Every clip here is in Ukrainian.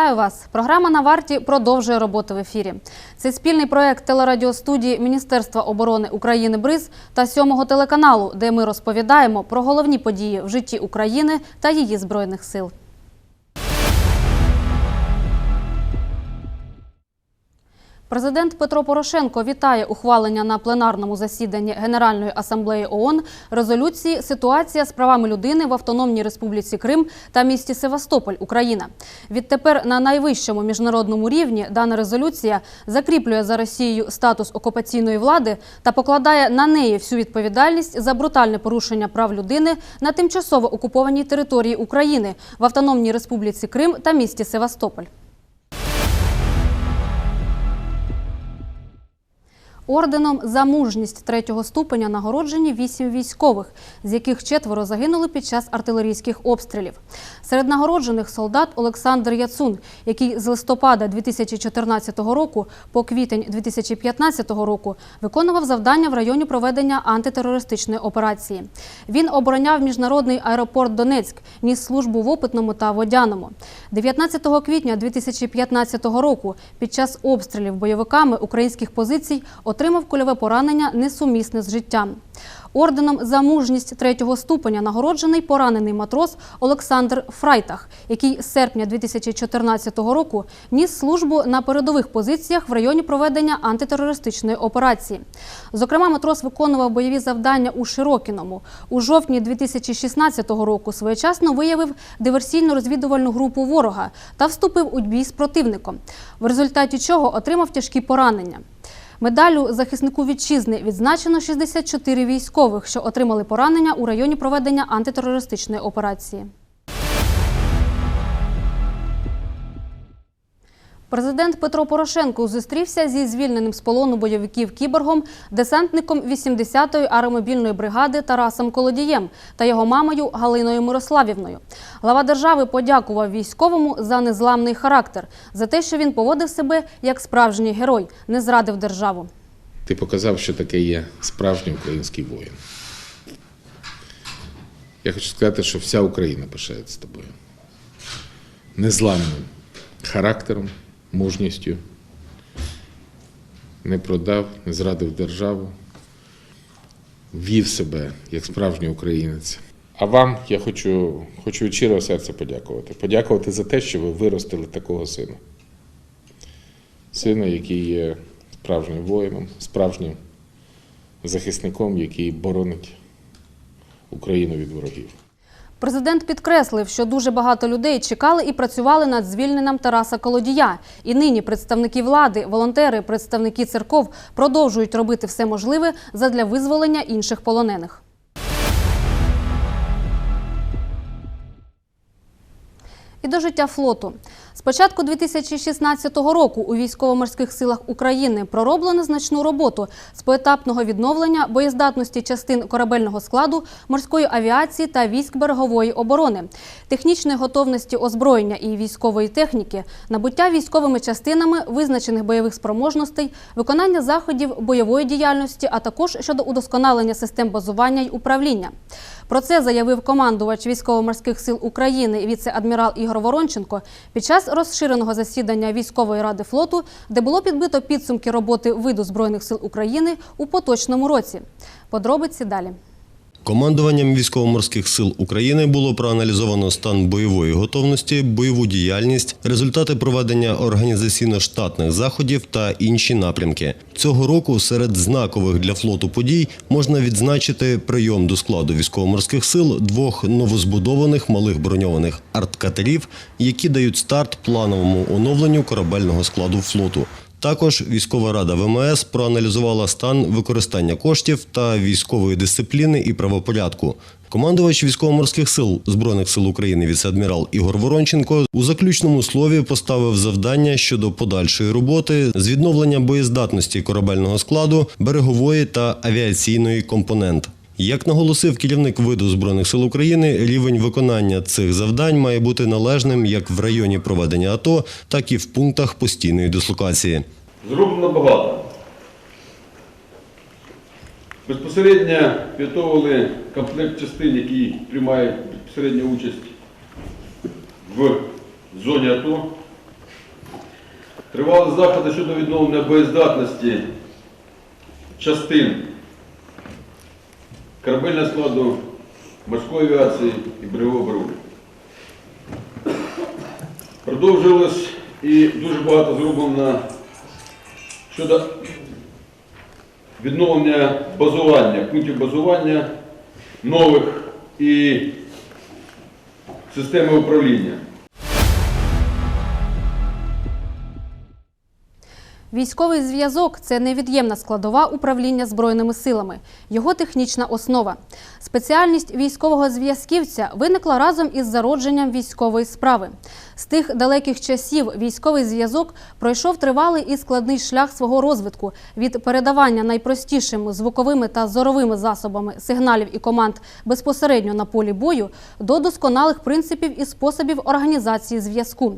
Вітаю вас! Програма на варті продовжує роботу в ефірі. Це спільний проект телерадіостудії Міністерства оборони України БРИЗ та сьомого телеканалу, де ми розповідаємо про головні події в житті України та її збройних сил. Президент Петро Порошенко вітає ухвалення на пленарному засіданні Генеральної асамблеї ООН резолюції Ситуація з правами людини в Автономній Республіці Крим та місті Севастополь, Україна. Відтепер на найвищому міжнародному рівні дана резолюція закріплює за Росією статус окупаційної влади та покладає на неї всю відповідальність за брутальне порушення прав людини на тимчасово окупованій території України в Автономній Республіці Крим та місті Севастополь. Орденом за мужність третього ступеня нагороджені вісім військових, з яких четверо загинули під час артилерійських обстрілів. Серед нагороджених солдат Олександр Яцун, який з листопада 2014 року по квітень 2015 року виконував завдання в районі проведення антитерористичної операції. Він обороняв міжнародний аеропорт Донецьк, ніс службу в Опитному та Водяному. 19 квітня 2015 року під час обстрілів бойовиками українських позицій отримав кульове поранення несумісне з життям. Орденом за мужність третього ступеня нагороджений поранений матрос Олександр Фрайтах, який з серпня 2014 року ніс службу на передових позиціях в районі проведення антитерористичної операції. Зокрема, матрос виконував бойові завдання у Широкіному. У жовтні 2016 року своєчасно виявив диверсійно-розвідувальну групу ворога та вступив у бій з противником, в результаті чого отримав тяжкі поранення. Медалю захиснику вітчизни відзначено 64 військових, що отримали поранення у районі проведення антитерористичної операції. Президент Петро Порошенко зустрівся зі звільненим з полону бойовиків кіборгом, десантником 80-ї аеромобільної бригади Тарасом Колодієм та його мамою Галиною Мирославівною. Глава держави подякував військовому за незламний характер, за те, що він поводив себе як справжній герой, не зрадив державу. Ти показав, що таке є справжній український воїн. Я хочу сказати, що вся Україна пишається тобою. Незламним характером, мужністю. Не продав, не зрадив державу, вів себе як справжній українець. А вам я хочу, хочу від щирого серця подякувати. Подякувати за те, що ви виростили такого сина. Сина, який є справжнім воїном, справжнім захисником, який боронить Україну від ворогів. Президент підкреслив, що дуже багато людей чекали і працювали над звільненням Тараса Колодія. І нині представники влади, волонтери, представники церков продовжують робити все можливе задля визволення інших полонених. І до життя флоту. З початку 2016 року у військово-морських силах України пророблено значну роботу з поетапного відновлення боєздатності частин корабельного складу, морської авіації та військ берегової оборони, технічної готовності озброєння і військової техніки, набуття військовими частинами визначених бойових спроможностей, виконання заходів бойової діяльності, а також щодо удосконалення систем базування й управління. Про це заявив командувач військово-морських сил України віце-адмірал Ігор Воронченко під час розширеного засідання військової ради флоту, де було підбито підсумки роботи виду збройних сил України у поточному році. Подробиці далі. Командуванням військово-морських сил України було проаналізовано стан бойової готовності, бойову діяльність, результати проведення організаційно-штатних заходів та інші напрямки. Цього року серед знакових для флоту подій можна відзначити прийом до складу військово-морських сил двох новозбудованих малих броньованих арткатерів, які дають старт плановому оновленню корабельного складу флоту. Також військова рада ВМС проаналізувала стан використання коштів та військової дисципліни і правопорядку. Командувач військово-морських сил збройних сил України віце-адмірал Ігор Воронченко у заключному слові поставив завдання щодо подальшої роботи з відновлення боєздатності корабельного складу, берегової та авіаційної компонент. Як наголосив керівник виду збройних сил України, рівень виконання цих завдань має бути належним як в районі проведення АТО, так і в пунктах постійної дислокації. Зроблено багато. Безпосередньо підготовили комплект частин, які приймають безпосередню участь в зоні АТО. Тривали заходи щодо відновлення боєздатності частин корабельного складу морської авіації і берегової оборони. Продовжилось і дуже багато зроблено щодо відновлення базування, пунктів базування нових і системи управління. Військовий зв'язок це невід'ємна складова управління збройними силами, його технічна основа. Спеціальність військового зв'язківця виникла разом із зародженням військової справи. З тих далеких часів військовий зв'язок пройшов тривалий і складний шлях свого розвитку від передавання найпростішими звуковими та зоровими засобами сигналів і команд безпосередньо на полі бою до досконалих принципів і способів організації зв'язку.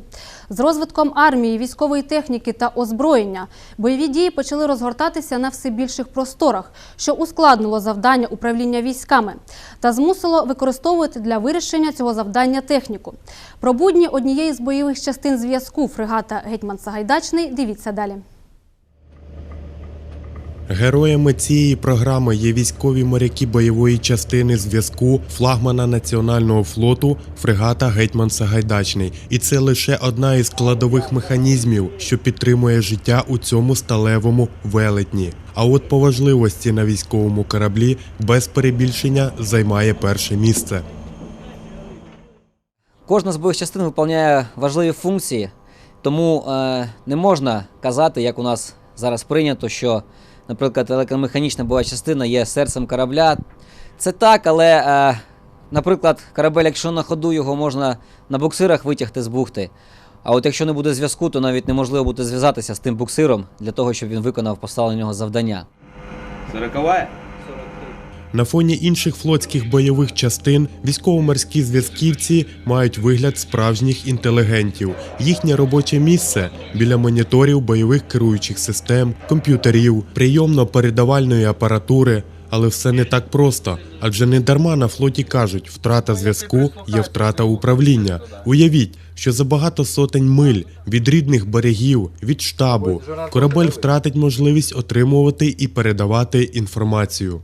З розвитком армії, військової техніки та озброєння бойові дії почали розгортатися на все більших просторах, що ускладнило завдання управління військами та змусило використовувати для вирішення цього завдання техніку. Про будні однієї з бойових частин зв'язку фрегата Гетьман Сагайдачний дивіться далі. Героями цієї програми є військові моряки бойової частини зв'язку флагмана національного флоту фрегата Гетьман Сагайдачний. І це лише одна із складових механізмів, що підтримує життя у цьому сталевому велетні. А от по важливості на військовому кораблі без перебільшення займає перше місце. Кожна з бойових частин виконує важливі функції, тому е, не можна казати, як у нас зараз прийнято, що, наприклад, електромеханічна бойова частина є серцем корабля. Це так, але, е, наприклад, корабель, якщо на ходу його можна на буксирах витягти з бухти. А от якщо не буде зв'язку, то навіть неможливо буде зв'язатися з тим буксиром для того, щоб він виконав поставлене нього завдання. Сороковая? На фоні інших флотських бойових частин військово-морські зв'язківці мають вигляд справжніх інтелігентів. Їхнє робоче місце біля моніторів бойових керуючих систем, комп'ютерів, прийомно-передавальної апаратури. Але все не так просто, адже не дарма на флоті кажуть, втрата зв'язку є втрата управління. Уявіть, що за багато сотень миль від рідних берегів, від штабу, корабель втратить можливість отримувати і передавати інформацію.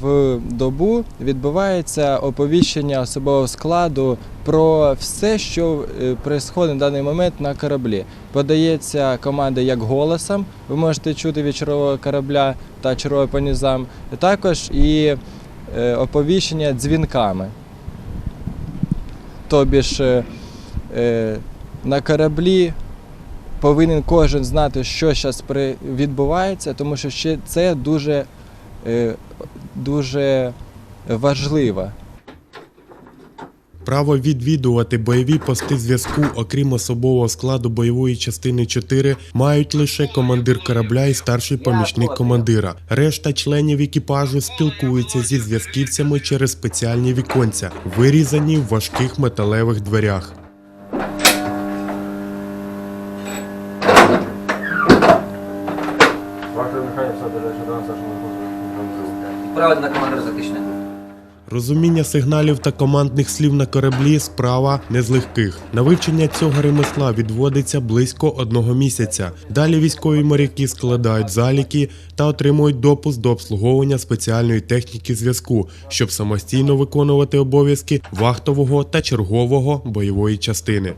В добу відбувається оповіщення особового складу про все, що відбувається на даний момент на кораблі. Подається команда як голосом, ви можете чути від червового корабля та червового по низам, також і е, оповіщення дзвінками. Тобі ж е, е, на кораблі повинен кожен знати, що зараз відбувається, тому що ще це дуже е, дуже важливо. Право відвідувати бойові пости зв'язку, окрім особового складу бойової частини 4, мають лише командир корабля і старший помічник командира. Решта членів екіпажу спілкуються зі зв'язківцями через спеціальні віконця, вирізані в важких металевих дверях. Відправити на командира захищення. Розуміння сигналів та командних слів на кораблі справа не з легких. На вивчення цього ремесла відводиться близько одного місяця. Далі військові моряки складають заліки та отримують допуск до обслуговування спеціальної техніки зв'язку, щоб самостійно виконувати обов'язки вахтового та чергового бойової частини.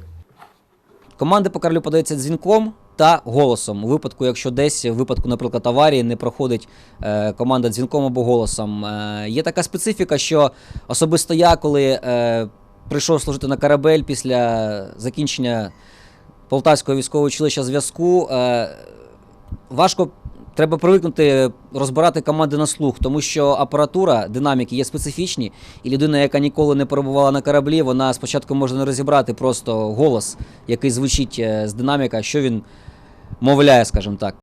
Команди по кораблю подаються дзвінком та голосом. У випадку, якщо десь в випадку, наприклад, аварії не проходить е, команда дзвінком або голосом. Е, є така специфіка, що особисто я, коли е, прийшов служити на корабель після закінчення Полтавського військового училища зв'язку, е, важко. Треба привикнути розбирати команди на слух, тому що апаратура, динаміки є специфічні, і людина, яка ніколи не перебувала на кораблі, вона спочатку може не розібрати просто голос, який звучить е, з динаміка, що він мовляє, скажімо так.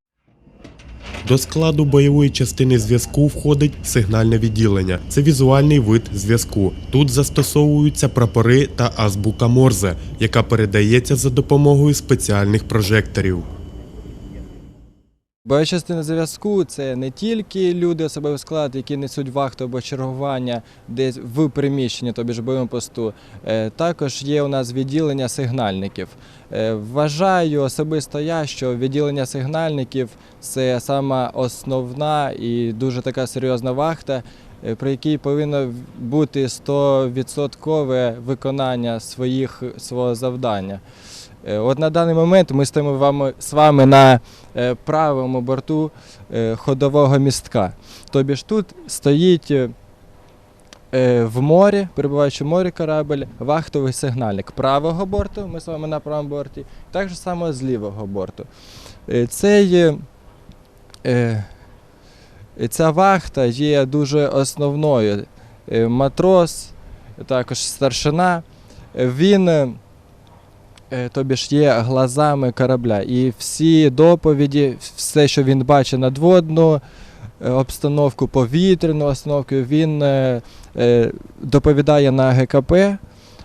До складу бойової частини зв'язку входить сигнальне відділення. Це візуальний вид зв'язку. Тут застосовуються прапори та азбука Морзе, яка передається за допомогою спеціальних прожекторів. Бойова частина зв'язку це не тільки люди особовий склад, які несуть вахту або чергування десь в приміщенні, тобі ж бойовому посту. Е, Також є у нас відділення сигнальників. Е, Вважаю особисто я, що відділення сигнальників це сама основна і дуже така серйозна вахта, е, при якій повинно бути 100% виконання своїх, свого завдання. Е, От на даний момент ми стоїмо з вами на е, правому борту е, ходового містка. Тобі ж тут стоїть в морі, перебуваючи в морі корабль, вахтовий сигнальник правого борту, ми з вами на правому борті, так само з лівого борту. Цей, ця вахта є дуже основною. Матрос, також старшина, він. Е, тобі ж є глазами корабля. І всі доповіді, все, що він бачить надводну е, обстановку, повітряну обстановку, він е, доповідає на ГКП,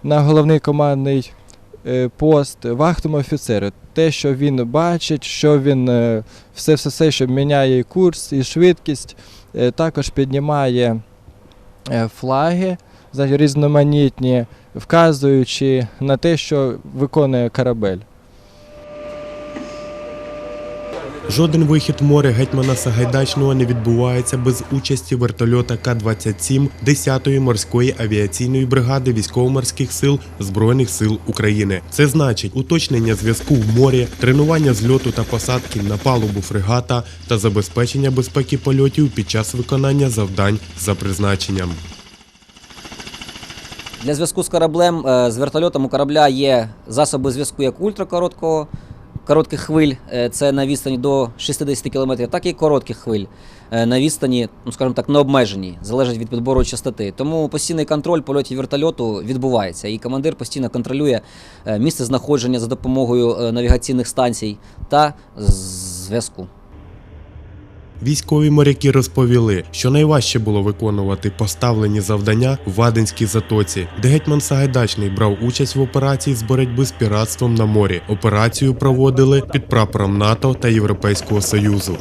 на головний командний пост вахтовому офіцеру. Те, що він бачить, що він все, все, все, що міняє курс, і швидкість, також піднімає флаги різноманітні, вказуючи на те, що виконує корабель. Жоден вихід в море гетьмана Сагайдачного не відбувається без участі вертольота К-27 10-ї морської авіаційної бригади військово-морських сил Збройних сил України. Це значить уточнення зв'язку в морі, тренування зльоту та посадки на палубу фрегата та забезпечення безпеки польотів під час виконання завдань за призначенням. Для зв'язку з кораблем, е, з вертольотом у корабля є засоби зв'язку як ультракороткого, коротких хвиль, е, це на відстані до 60 км, так і коротких хвиль е, на відстані, ну скажімо так, необмеженій, залежить від підбору частоти. Тому постійний контроль польотів вертольоту відбувається, і командир постійно контролює місце знаходження за допомогою навігаційних станцій та зв'язку. Військові моряки розповіли, що найважче було виконувати поставлені завдання в Ваденській затоці, де гетьман Сагайдачний брав участь в операції з боротьби з піратством на морі. Операцію проводили під прапором НАТО та Європейського Союзу.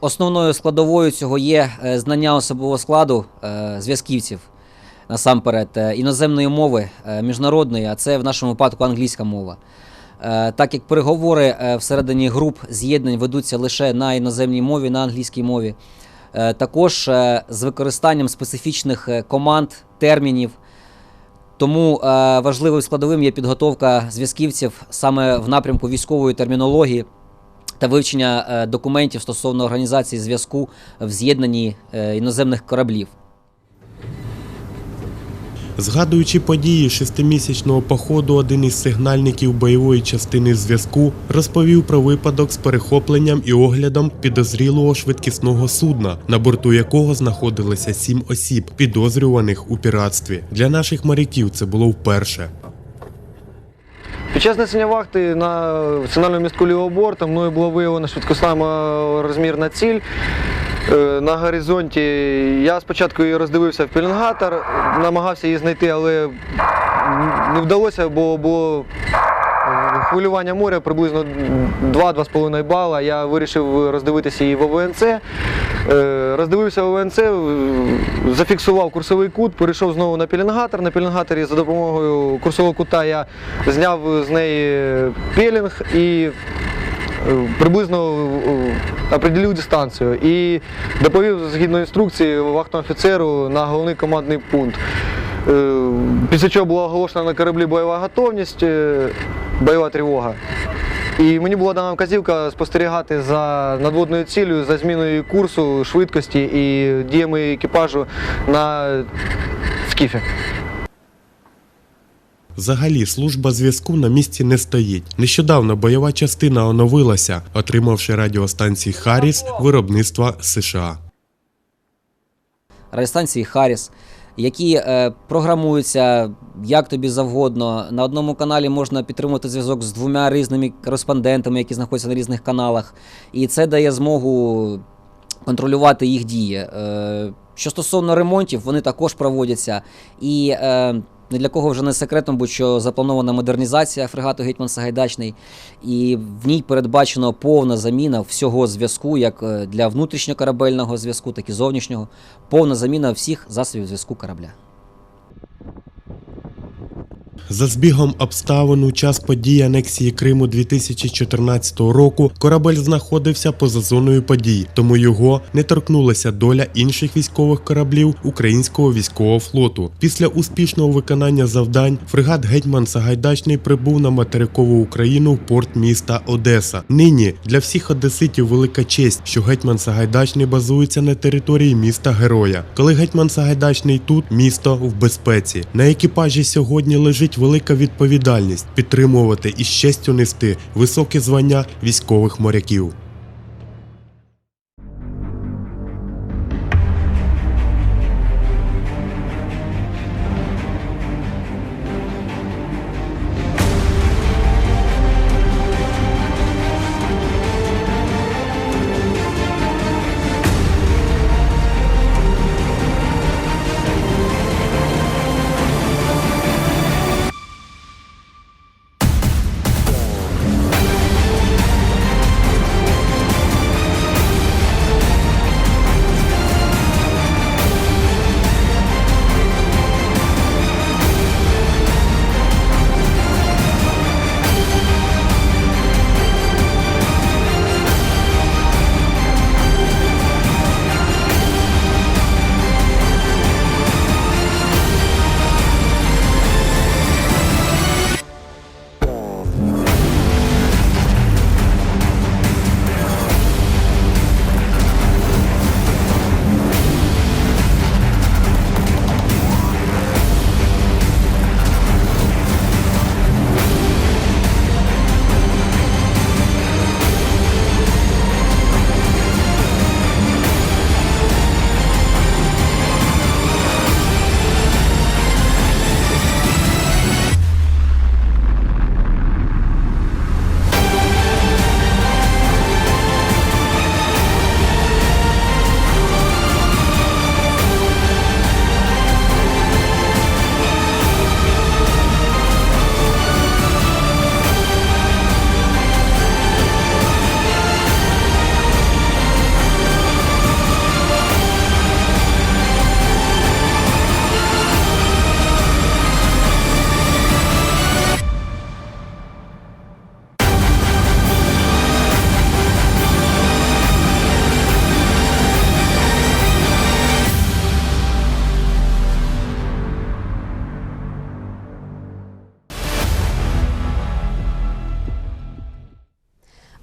Основною складовою цього є е, знання особового складу е, зв'язківців. Насамперед, е, іноземної мови, міжнародної, а це в нашому випадку англійська мова. Е, Так як переговори е, всередині груп з'єднань ведуться лише на іноземній мові, на англійській мові, Е, також з використанням специфічних команд, термінів. Тому важливим складовим є підготовка зв'язківців саме в напрямку військової термінології та вивчення документів стосовно організації зв'язку в з'єднанні іноземних кораблів. Згадуючи події шестимісячного походу, один із сигнальників бойової частини зв'язку розповів про випадок з перехопленням і оглядом підозрілого швидкісного судна, на борту якого знаходилося сім осіб, підозрюваних у піратстві. Для наших моряків це було вперше. Під час несення вахти на сигнальному містку лівого борта мною було виявлено швидкосна розмірна ціль. Е, На горизонті я спочатку її роздивився в пеленгатор, намагався її знайти, але не вдалося, бо було хвилювання моря приблизно 2-2,5 бала. Я вирішив роздивитися її в ОВНЦ. Е, Роздивився ОВНЦ, зафіксував курсовий кут, перейшов знову на пеленгатор. На пеленгаторі за допомогою курсового кута я зняв з неї пелінг і приблизно е, определив дистанцію і доповів згідно інструкції вахтовому офіцеру на головний командний пункт. Е, Після чого була оголошена на кораблі бойова готовність, е, бойова тривога. І мені була дана вказівка спостерігати за надводною цілею, за зміною курсу, швидкості і діями екіпажу на скіфі. Взагалі, служба зв'язку на місці не стоїть. Нещодавно бойова частина оновилася, отримавши радіостанції Харріс виробництва США. радіостанції Харріс, які е, програмуються як тобі завгодно. На одному каналі можна підтримувати зв'язок з двома різними кореспондентами, які знаходяться на різних каналах. І це дає змогу контролювати їх дії. Е, що стосовно ремонтів, вони також проводяться. І е, Не для кого вже не секретом, бо що запланована модернізація фрегату Гетьман Сагайдачний, і в ній передбачено повна заміна всього зв'язку, як е, для внутрішньокорабельного зв'язку, так і зовнішнього, повна заміна всіх засобів зв'язку корабля. За збігом обставин у час подій анексії Криму 2014 року корабель знаходився поза зоною подій, тому його не торкнулася доля інших військових кораблів українського військового флоту. Після успішного виконання завдань фрегат Гетьман Сагайдачний прибув на материкову Україну в порт міста Одеса. Нині для всіх одеситів велика честь, що гетьман Сагайдачний базується на території міста Героя. Коли гетьман Сагайдачний тут, місто в безпеці. На екіпажі сьогодні лежить велика відповідальність підтримувати і з нести високе звання військових моряків.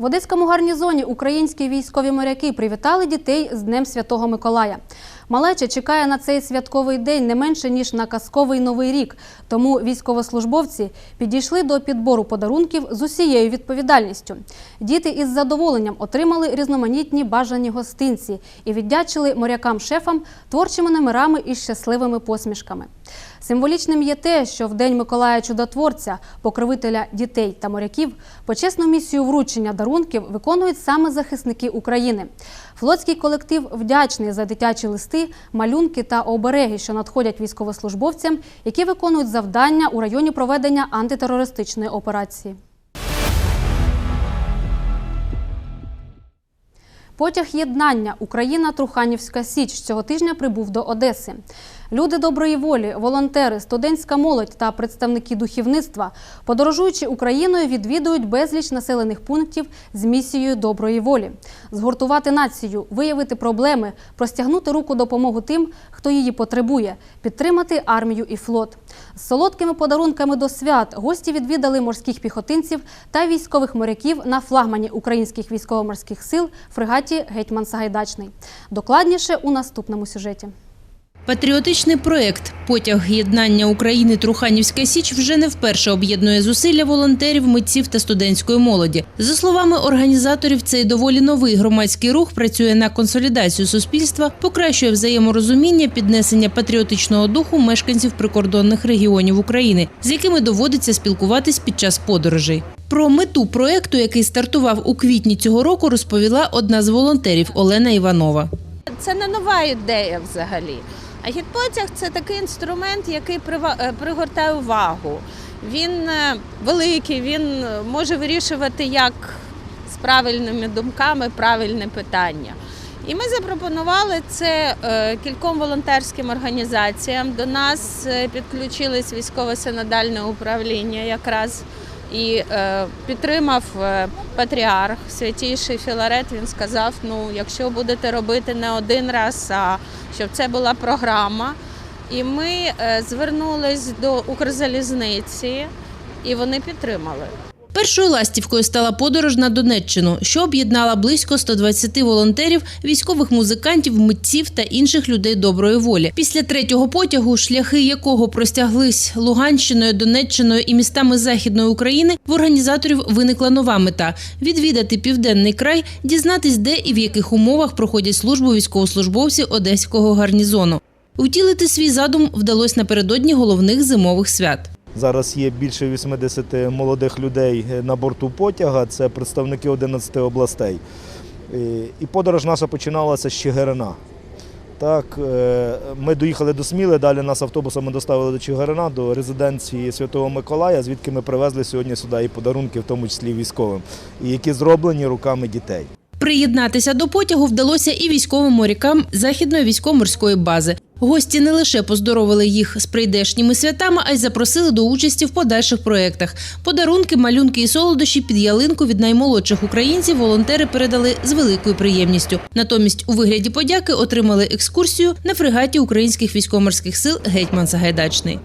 В Одеському гарнізоні українські військові моряки привітали дітей з Днем Святого Миколая. Малеча чекає на цей святковий день не менше ніж на казковий новий рік. Тому військовослужбовці підійшли до підбору подарунків з усією відповідальністю. Діти із задоволенням отримали різноманітні бажані гостинці і віддячили морякам-шефам творчими номерами і щасливими посмішками. Символічним є те, що в День Миколая Чудотворця, покровителя дітей та моряків, почесну місію вручення дарунків виконують саме захисники України. Флотський колектив вдячний за дитячі листи, малюнки та обереги, що надходять військовослужбовцям, які виконують завдання у районі проведення антитерористичної операції. Потяг єднання Україна Труханівська Січ цього тижня прибув до Одеси. Люди доброї волі, волонтери, студентська молодь та представники духовництва, подорожуючи Україною, відвідують безліч населених пунктів з місією доброї волі, згуртувати націю, виявити проблеми, простягнути руку допомогу тим, хто її потребує, підтримати армію і флот. З солодкими подарунками до свят гості відвідали морських піхотинців та військових моряків на флагмані українських військово-морських сил фрегаті Гетьман Сагайдачний. Докладніше у наступному сюжеті. Патріотичний проєкт Потяг єднання України Труханівська Січ вже не вперше об'єднує зусилля волонтерів, митців та студентської молоді. За словами організаторів, цей доволі новий громадський рух працює на консолідацію суспільства, покращує взаєморозуміння, піднесення патріотичного духу мешканців прикордонних регіонів України, з якими доводиться спілкуватись під час подорожей. Про мету проєкту, який стартував у квітні цього року, розповіла одна з волонтерів Олена Іванова. Це не нова ідея взагалі. Агітпотяг це такий інструмент, який е, пригортає увагу. Він е, великий, він е, може вирішувати як з правильними думками правильне питання. І ми запропонували це кільком волонтерським організаціям. До нас е, підключилось військове синодальне управління якраз і е, підтримав е, патріарх святійший Філарет. Він сказав: ну, якщо будете робити не один раз, а щоб це була програма. І ми е, звернулись до Укрзалізниці, і вони підтримали. Першою ластівкою стала подорож на Донеччину, що об'єднала близько 120 волонтерів, військових музикантів, митців та інших людей доброї волі. Після третього потягу, шляхи якого простяглись Луганщиною, Донеччиною і містами Західної України, в організаторів виникла нова мета відвідати південний край, дізнатись, де і в яких умовах проходять службу військовослужбовці одеського гарнізону. Утілити свій задум вдалося напередодні головних зимових свят. Зараз є більше 80 молодих людей на борту потяга, це представники 11 областей. Е, І подорож наша починалася з Чигирина. Так, е, ми доїхали до Сміли, далі нас автобусами доставили до Чигирина, до резиденції Святого Миколая, звідки ми привезли сьогодні сюди і подарунки, в тому числі військовим, які зроблені руками дітей. Приєднатися до потягу вдалося і військовим морякам західної військово-морської бази. Гості не лише поздоровили їх з прийдешніми святами, а й запросили до участі в подальших проєктах. Подарунки, малюнки і солодощі під ялинку від наймолодших українців волонтери передали з великою приємністю. Натомість у вигляді подяки отримали екскурсію на фрегаті українських військово-морських сил Гетьман Сагайдачний.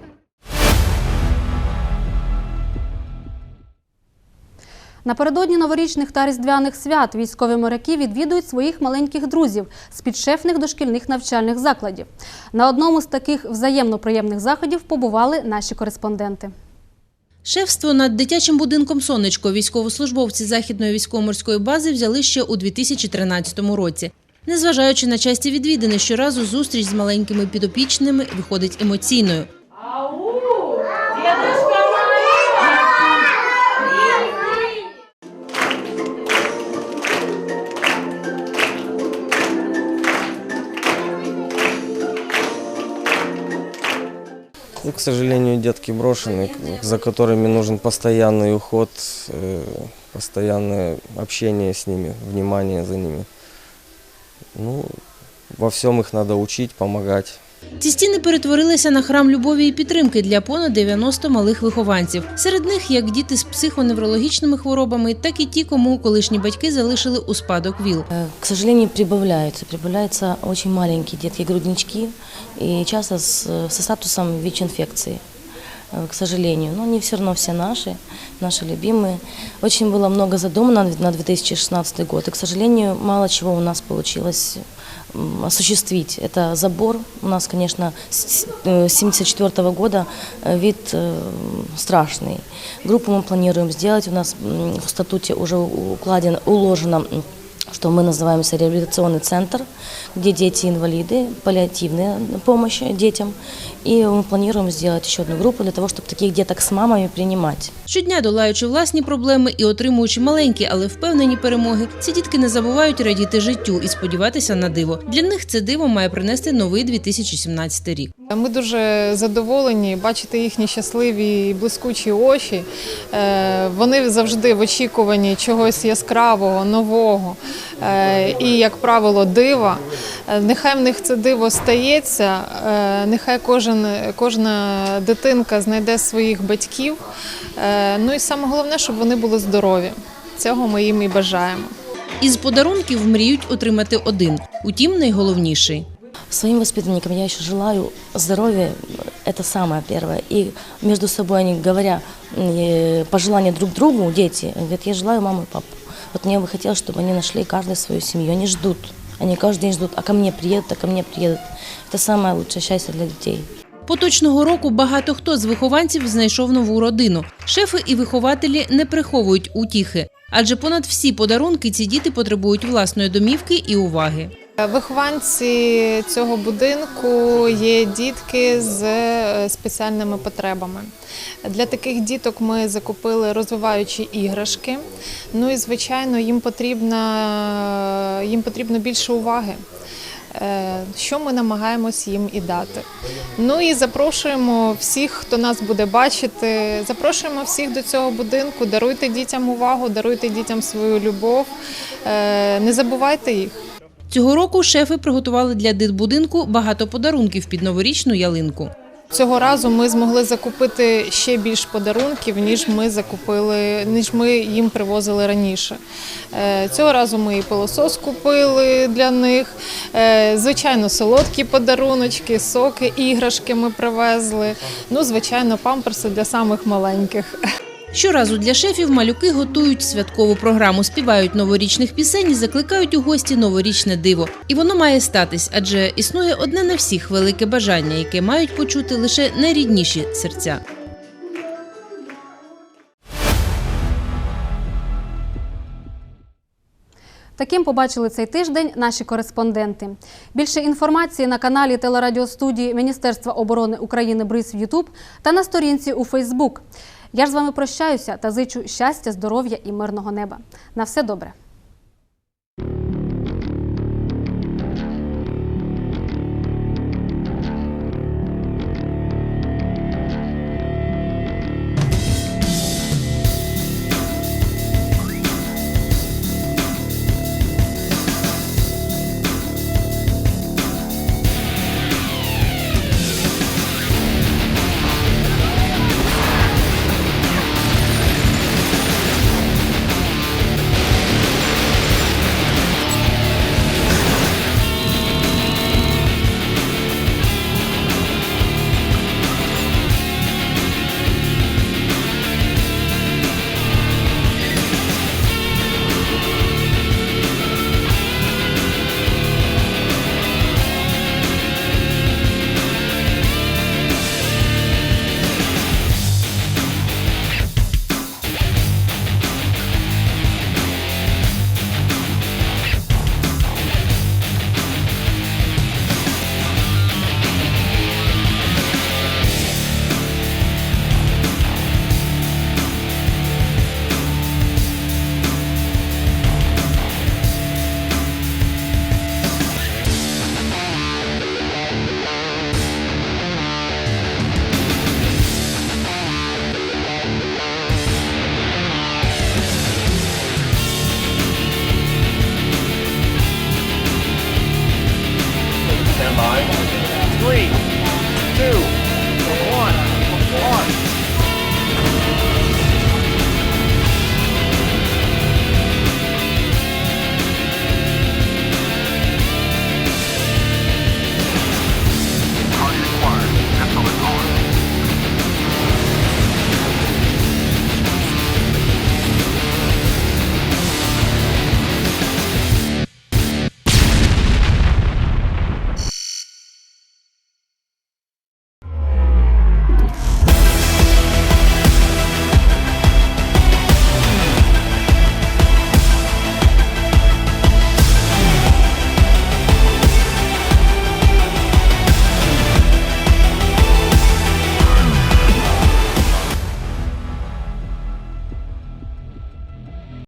Напередодні новорічних та різдвяних свят військові моряки відвідують своїх маленьких друзів з підшефних дошкільних навчальних закладів. На одному з таких взаємно приємних заходів побували наші кореспонденти. Шефство над дитячим будинком Сонечко військовослужбовці Західної військово-морської бази взяли ще у 2013 році. Незважаючи на часті відвідини, щоразу зустріч з маленькими підопічними виходить емоційною. Ну, к сожалению, детки брошены, за которыми нужен постоянный уход, э, постоянное общение с ними, внимание за ними. Ну, во всем их надо учить, помогать. Ці стіни перетворилися на храм любові і підтримки для понад 90 малих вихованців. Серед них як діти з психоневрологічними хворобами, так і ті, кому колишні батьки залишили у спадок ВІЛ. Э, К сожалению, прибавляются. Прибавляются очень маленькие детки-груднички и часто с, со статусом ВИЧ-инфекции. Э, К сожалению, но они все равно все наши, наши любимые. Очень было много задумано на 2016 год, и, к сожалению, мало чего у нас получилось м, осуществить. Это забор. У нас, конечно, с 1974 года э, вид э, страшный. Группу мы планируем сделать. У нас м, в статуте уже укладено, уложено м, что мы называемся реабилитационный центр, где дети-инвалиды, паллиативная помощь детям. И мы планируем сделать еще одну группу для того, чтобы таких деток с мамами принимать. Щодня долаючи власні проблеми і отримуючи маленькі, але впевнені перемоги, ці дітки не забувають радіти життю і сподіватися на диво. Для них це диво має принести новий 2017 рік. Ми дуже задоволені бачити їхні щасливі і блискучі очі. Е, Вони завжди в очікуванні чогось яскравого, нового е, і, як правило, дива. Е, Нехай в них це диво стається, е, нехай кожен, кожна дитинка знайде своїх батьків. Е, Ну і саме головне, щоб вони були здорові. Цього ми їм і бажаємо. Із подарунків мріють отримати один, утім найголовніший. Своим воспитанникам я еще желаю здоровья, это самое первое. И между собой они, говоря пожелания друг другу, дети, говорят, я желаю маму и папу. Вот мне бы хотелось, чтобы они нашли каждый свою семью. Они ждут, они каждый день ждут, а ко мне приедут, а ко мне приедут. Это самое лучшее счастье для детей. Поточного року багато хто з вихованців знайшов нову родину. Шефи і вихователі не приховують утіхи, адже понад всі подарунки ці діти потребують власної домівки і уваги. Вихованці цього будинку є дітки з е, спеціальними потребами. Для таких діток ми закупили розвиваючі іграшки. Ну і звичайно, їм потрібно, їм потрібно більше уваги. е, що ми намагаємось їм і дати. Ну і запрошуємо всіх, хто нас буде бачити. Запрошуємо всіх до цього будинку. Даруйте дітям увагу, даруйте дітям свою любов. Е, Не забувайте їх. Цього року шефи приготували для дитбудинку багато подарунків під новорічну ялинку. Цього разу ми змогли закупити ще більш подарунків, ніж ми закупили, ніж ми їм привозили раніше. Е, Цього разу ми і пилосос купили для них. е, Звичайно, солодкі подаруночки, соки, іграшки ми привезли. Ну, звичайно, памперси для самих маленьких. Щоразу для шефів малюки готують святкову програму, співають новорічних пісень і закликають у гості новорічне диво. І воно має статись, адже існує одне на всіх велике бажання, яке мають почути лише найрідніші серця. Таким побачили цей тиждень наші кореспонденти. Більше інформації на каналі телерадіостудії Міністерства оборони України Бриз в Ютуб та на сторінці у Фейсбук. Я ж з вами прощаюся та зичу щастя, здоров'я і мирного неба. На все добре.